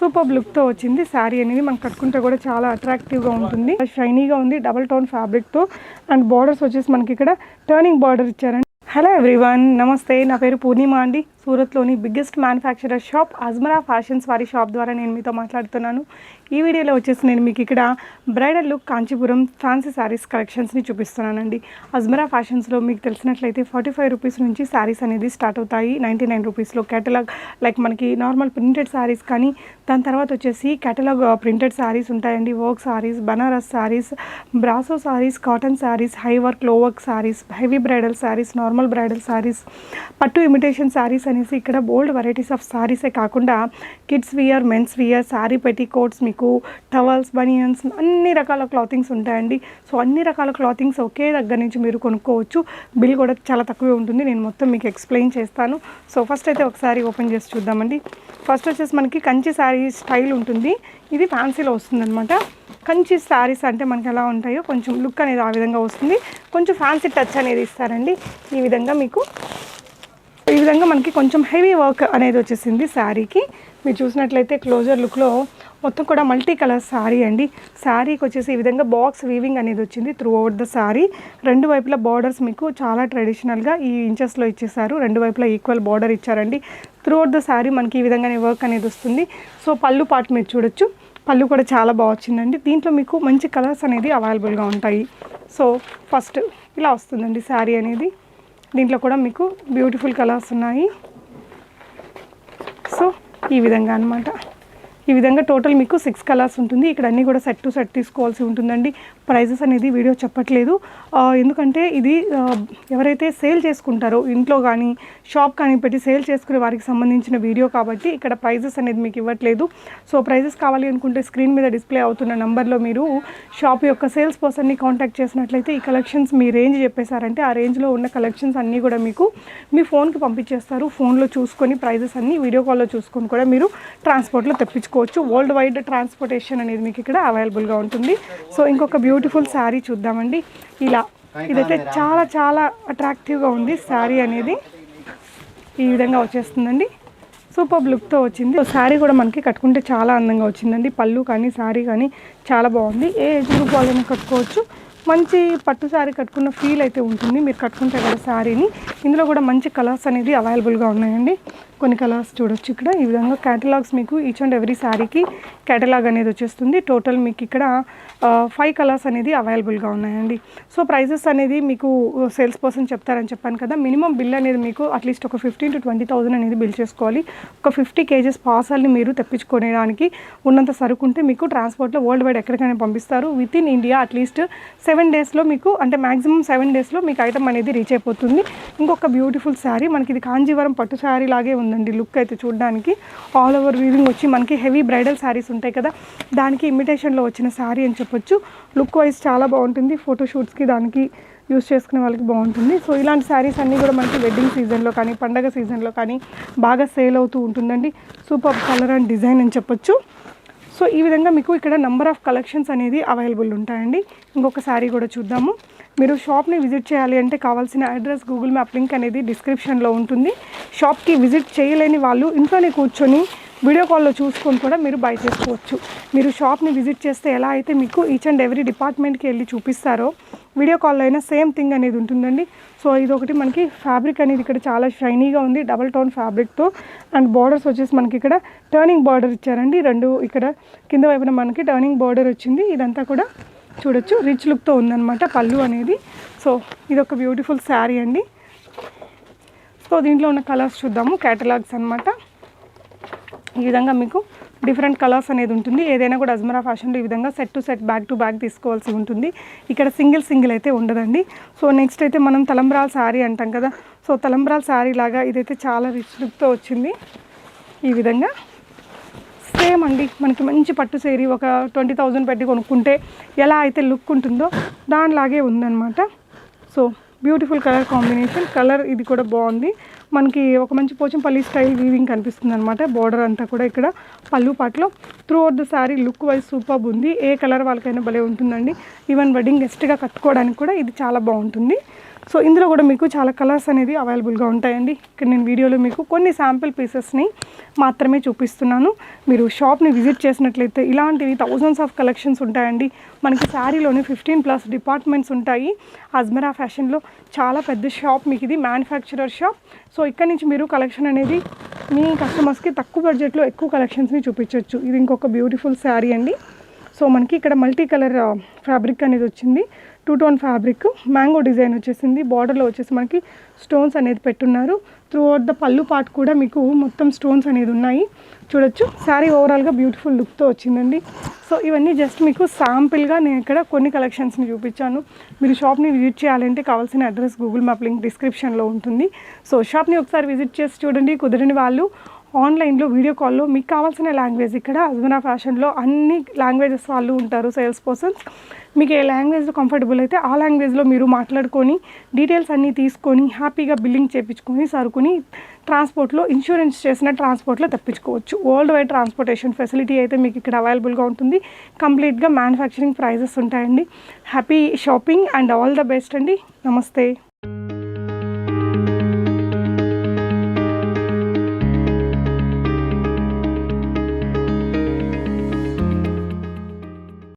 Super లుక్తో వచ్చింది. శారీ అనేది మనం కట్టుకుంటే కూడా చాలా అట్రాక్టివ్గా ఉంటుంది. షైనీగా ఉంది. డబల్ టోన్ ఫ్యాబ్రిక్తో అండ్ బార్డర్స్ వచ్చేసి మనకి ఇక్కడ టర్నింగ్ బార్డర్ ఇచ్చారండి. హలో ఎవ్రీవన్ నమస్తే. నా పేరు పూర్ణిమ అండి. సూరత్లోని biggest manufacturer shop Ajmara fashions వారి షాప్ ద్వారా నేను మీతో మాట్లాడుతున్నాను. ఈ వీడియోలో వచ్చేసి నేను మీకు ఇక్కడ bridal look Kanchipuram fancy saris కలెక్షన్స్ని చూపిస్తున్నానండి. అజ్మరా ఫ్యాషన్స్లో మీకు తెలిసినట్లయితే ఫార్టీ ఫైవ్ రూపీస్ నుంచి శారీస్ అనేది స్టార్ట్ అవుతాయి. నైంటీ నైన్ రూపీస్లో కేటలాగ్ లైక్ మనకి నార్మల్ ప్రింటెడ్ శారీస్ కానీ దాని తర్వాత వచ్చేసి కేటలాగ్ ప్రింటెడ్ శారీస్ ఉంటాయండి. Work saris Banaras saris brasso saris cotton saris high వర్క్లో work saris heavy bridal saris normal bridal saris పట్టు ఇమిటేషన్ శారీస్ అనేసి ఇక్కడ బోల్డ్ వెరైటీస్ ఆఫ్ శారీసే కాకుండా kids wear men's wear sari petticoats మీకు టవల్స్ బనియన్స్ అన్ని రకాల క్లాతింగ్స్ ఉంటాయండి. సో అన్ని రకాల క్లాతింగ్స్ ఒకే దగ్గర నుంచి మీరు కొనుక్కోవచ్చు. బిల్ కూడా చాలా తక్కువే ఉంటుంది. నేను మొత్తం మీకు ఎక్స్ప్లెయిన్ చేస్తాను. సో ఫస్ట్ అయితే ఒకసారి ఓపెన్ చేసి చూద్దామండి. ఫస్ట్ వచ్చేసి మనకి కంచి శారీ స్టైల్ ఉంటుంది. ఇది ఫ్యాన్సీలో వస్తుందన్నమాట. కంచి శారీస్ అంటే మనకి ఎలా ఉంటాయో కొంచెం లుక్ అనేది ఆ విధంగా వస్తుంది. కొంచెం ఫ్యాన్సీ టచ్ అనేది ఇస్తారండి. ఈ విధంగా మీకు ఈ విధంగా మనకి కొంచెం హెవీ వర్క్ అనేది వచ్చేసింది శారీకి. మీరు చూసినట్లయితే క్లోజర్ లుక్లో మొత్తం కూడా మల్టీ కలర్ శారీ అండి. శారీకి వచ్చేసి ఈ విధంగా బాక్స్ వీవింగ్ అనేది వచ్చింది త్రూ అవుట్ ద శారీ రెండు వైపులా బార్డర్స్ మీకు చాలా ట్రెడిషనల్గా ఈ ఇంచెస్లో ఇచ్చేసారు రెండు వైపులా ఈక్వల్ బార్డర్ ఇచ్చారండి. త్రూ అవుట్ ద శారీ మనకి ఈ విధంగానే వర్క్ అనేది వస్తుంది. సో పళ్ళు పాటు మీరు చూడొచ్చు. పళ్ళు కూడా చాలా బాగా వచ్చిందండి. దీంట్లో మీకు మంచి కలర్స్ అనేది అవైలబుల్గా ఉంటాయి. సో ఫస్ట్ ఇలా వస్తుందండి శారీ అనేది. దీంట్లో కూడా మీకు బ్యూటిఫుల్ కలర్స్ ఉన్నాయి. ఈ విధంగా అన్నమాట. ఈ విధంగా టోటల్ మీకు సిక్స్ కలర్స్ ఉంటుంది. ఇక్కడ అన్నీ కూడా సెట్ టు సెట్ తీసుకోవాల్సి ఉంటుందండి. ప్రైజెస్ అనేది వీడియో చెప్పట్లేదు. ఎందుకంటే ఇది ఎవరైతే సేల్ చేసుకుంటారో ఇంట్లో కానీ షాప్ కానీ పెట్టి సేల్ చేసుకునే వారికి సంబంధించిన వీడియో కాబట్టి ఇక్కడ ప్రైజెస్ అనేది మీకు ఇవ్వట్లేదు. సో ప్రైజెస్ కావాలి అనుకుంటే స్క్రీన్ మీద డిస్ప్లే అవుతున్న నెంబర్లో మీరు షాప్ యొక్క సేల్స్ పర్సన్ని కాంటాక్ట్ చేసినట్లయితే ఈ కలెక్షన్స్ మీ రేంజ్ చెప్పేశారంటే ఆ రేంజ్లో ఉన్న కలెక్షన్స్ అన్నీ కూడా మీకు మీ ఫోన్కి పంపించేస్తారు. ఫోన్లో చూసుకొని ప్రైజెస్ అన్నీ వీడియో కాల్లో చూసుకొని కూడా మీరు ట్రాన్స్పోర్ట్లో తెప్పించుకోవచ్చు. వరల్డ్ వైడ్ ట్రాన్స్పోర్టేషన్ అనేది మీకు ఇక్కడ అవైలబుల్గా ఉంటుంది. సో ఇంకొక బ్యూటిఫుల్ శారీ చూద్దామండి. ఇలా ఇదైతే చాలా చాలా అట్రాక్టివ్గా ఉంది శారీ అనేది. ఈ విధంగా వచ్చేస్తుందండి. సూపర్ లుక్తో వచ్చింది. శారీ కూడా మనకి కట్టుకుంటే చాలా అందంగా వచ్చిందండి. పళ్ళు కానీ శారీ కానీ చాలా బాగుంది. ఏ ఏజ్ గ్రూప్ వాళ్ళని కట్టుకోవచ్చు. మంచి పట్టు శారీ కట్టుకున్న ఫీల్ అయితే ఉంటుంది. మీరు కట్టుకుంటే కదా శారీని ఇందులో కూడా మంచి కలర్స్ అనేది అవైలబుల్గా ఉన్నాయండి. కొన్ని కలర్స్ చూడొచ్చు ఇక్కడ. ఈ విధంగా క్యాటలాగ్స్ మీకు ఈచ్ అండ్ ఎవ్రీ శారీకి క్యాటలాగ్ అనేది వచ్చేస్తుంది. టోటల్ మీకు ఇక్కడ ఫైవ్ కలర్స్ అనేది అవైలబుల్గా ఉన్నాయండి. సో ప్రైజెస్ అనేది మీకు సేల్స్ పర్సన్ చెప్తారని చెప్పాను కదా. మినిమం బిల్ అనేది మీకు అట్లీస్ట్ ఒక ఫిఫ్టీన్ టు ట్వంటీ థౌసండ్ అనేది బిల్ చేసుకోవాలి. ఒక ఫిఫ్టీ కేజెస్ పార్సల్ని మీరు తెప్పించుకోవడానికి ఉన్నంత సరుకు ఉంటే మీకు ట్రాన్స్పోర్ట్లో వరల్డ్ వైడ్ ఎక్కడికైనా పంపిస్తారు. Within India at least seven డేస్లో మీకు అంటే మాక్సిమం సెవెన్ డేస్లో మీకు ఐటమ్ అనేది రీచ్ అయిపోతుంది. ఇంకొక బ్యూటిఫుల్ శారీ మనకి ఇది కాంజీవరం పట్టు శారీ లాగే ఉందండి లుక్ అయితే చూడడానికి. ఆల్ ఓవర్ వీవింగ్ వచ్చి మనకి హెవీ బ్రైడల్ శారీస్ ఉంటాయి కదా. దానికి ఇమిటేషన్లో వచ్చిన శారీ అని చెప్పొచ్చు. లుక్ వైజ్ చాలా బాగుంటుంది. ఫోటోషూట్స్కి దానికి యూస్ చేసుకునే వాళ్ళకి బాగుంటుంది. సో ఇలాంటి శారీస్ అన్నీ కూడా మనకి వెడ్డింగ్ సీజన్లో కానీ పండగ సీజన్లో కానీ బాగా సేల్ అవుతూ ఉంటుందండి. సూపర్ కలర్ అండ్ డిజైన్ అని చెప్పొచ్చు. సో ఈ విధంగా మీకు ఇక్కడ నెంబర్ ఆఫ్ కలెక్షన్స్ అనేది అవైలబుల్ ఉంటాయండి. ఇంకొక శారీ కూడా చూద్దాము. మీరు షాప్ని విజిట్ చేయాలి అంటే కావాల్సిన అడ్రస్ గూగుల్ మ్యాప్ లింక్ అనేది డిస్క్రిప్షన్లో ఉంటుంది. షాప్కి విజిట్ చేయలేని వాళ్ళు ఇంట్లోనే కూర్చొని వీడియో కాల్లో చూసుకొని కూడా మీరు బై చేసుకోవచ్చు. మీరు షాప్ని విజిట్ చేస్తే ఎలా అయితే మీకు ఈచ్ అండ్ ఎవ్రీ డిపార్ట్మెంట్కి వెళ్ళి చూపిస్తారో వీడియో కాల్లో అయినా సేమ్ థింగ్ అనేది ఉంటుందండి. సో ఇది ఒకటి మనకి ఫ్యాబ్రిక్ అనేది ఇక్కడ చాలా షైనీగా ఉంది డబల్ టోన్ ఫ్యాబ్రిక్తో. అండ్ బార్డర్స్ వచ్చేసి మనకి ఇక్కడ టర్నింగ్ బార్డర్ ఇచ్చారండి. రెండు ఇక్కడ కింద వైపున మనకి టర్నింగ్ బార్డర్ వచ్చింది. ఇదంతా కూడా చూడొచ్చు. రిచ్ లుక్తో ఉందన్నమాట పళ్ళు అనేది. సో ఇది ఒక బ్యూటిఫుల్ శారీ అండి. సో దీంట్లో ఉన్న కలర్స్ చూద్దాము క్యాటలాగ్స్ అన్నమాట. ఈ విధంగా మీకు డిఫరెంట్ కలర్స్ అనేది ఉంటుంది. ఏదైనా కూడా అజ్మరా ఫ్యాషన్లో ఈ విధంగా set to set back to back తీసుకోవాల్సి ఉంటుంది. ఇక్కడ సింగిల్ సింగిల్ అయితే ఉండదండి. సో నెక్స్ట్ అయితే మనం తలంబ్రాల శారీ అంటాం కదా. సో తలంబ్రాల శారీ లాగా ఇదైతే చాలా రిచ్ లుక్తో వచ్చింది. ఈ విధంగా సేమ్ అండి. మనకి మంచి పట్టు సేరీ ఒక ట్వంటీ థౌజండ్ పెట్టి కొనుక్కుంటే ఎలా అయితే లుక్ ఉంటుందో దానిలాగే ఉందన్నమాట. So beautiful colour combination. Colour ఇది కూడా బాగుంది. మనకి ఒక మంచి పోచంపల్లి స్టైల్ వీవింగ్ కనిపిస్తుంది అనమాట బార్డర్ అంతా కూడా ఇక్కడ పళ్ళు పాటలో. Throughout the sari look wise super ఉంది. ఏ కలర్ వాళ్ళకైనా భలే ఉంటుందండి. ఈవెన్ వెడ్డింగ్ గెస్ట్గా కట్టుకోవడానికి కూడా ఇది చాలా బాగుంటుంది. సో ఇందులో కూడా మీకు చాలా కలర్స్ అనేది అవైలబుల్గా ఉంటాయండి. ఇక్కడ నేను వీడియోలో మీకు కొన్ని శాంపిల్ పీసెస్ని మాత్రమే చూపిస్తున్నాను. మీరు షాప్ని విజిట్ చేసినట్లయితే ఇలాంటివి థౌజండ్స్ ఆఫ్ కలెక్షన్స్ ఉంటాయండి. మనకి శారీలోనే ఫిఫ్టీన్ ప్లస్ డిపార్ట్మెంట్స్ ఉంటాయి. అజ్మరా ఫ్యాషన్లో చాలా పెద్ద షాప్ మీకు ఇది మ్యానుఫ్యాక్చరర్ షాప్ సో ఇక్కడ నుంచి మీరు కలెక్షన్ అనేది మీ కస్టమర్స్కి తక్కువ బడ్జెట్లో ఎక్కువ కలెక్షన్స్ని చూపించవచ్చు ఇది ఇంకొక బ్యూటిఫుల్ శారీ అండి. సో మనకి ఇక్కడ మల్టీ కలర్ ఫ్యాబ్రిక్ అనేది వచ్చింది. Two tone fabric mango design వచ్చేసింది. బార్డర్లో వచ్చేసి మనకి స్టోన్స్ అనేది పెట్టున్నారు. త్రూ అవుట్ ద పళ్ళు పార్ట్ కూడా మీకు మొత్తం స్టోన్స్ అనేది ఉన్నాయి. చూడొచ్చు. శారీ ఓవరాల్గా బ్యూటిఫుల్ లుక్తో వచ్చిందండి. సో ఇవన్నీ జస్ట్ మీకు శాంపిల్గా నేను ఇక్కడ కొన్ని కలెక్షన్స్ని చూపించాను. మీరు షాప్ని విజిట్ చేయాలంటే కావాల్సిన అడ్రస్ గూగుల్ మ్యాప్ లింక్ డిస్క్రిప్షన్లో ఉంటుంది. సో షాప్ని ఒకసారి విజిట్ చేసి చూడండి. కుదరని వాళ్ళు ఆన్లైన్లో వీడియో కాల్లో మీకు కావాల్సిన లాంగ్వేజ్ ఇక్కడ అజ్మనా ఫ్యాషన్లో అన్ని లాంగ్వేజెస్ వాళ్ళు ఉంటారు సేల్స్ పర్సన్స్. మీకు ఏ లాంగ్వేజ్లో కంఫర్టబుల్ అయితే ఆ లాంగ్వేజ్లో మీరు మాట్లాడుకొని డీటెయిల్స్ అన్నీ తీసుకొని హ్యాపీగా బిల్లింగ్ చేయించుకొని సరుకుని ట్రాన్స్పోర్ట్లో ఇన్సూరెన్స్ చేసిన ట్రాన్స్పోర్ట్లో తెప్పించుకోవచ్చు. వరల్డ్ వైడ్ ట్రాన్స్పోర్టేషన్ ఫెసిలిటీ అయితే మీకు ఇక్కడ అవైలబుల్గా ఉంటుంది. కంప్లీట్గా మ్యానుఫ్యాక్చరింగ్ ప్రైజెస్ ఉంటాయండి. Happy shopping and all the best అండి. నమస్తే.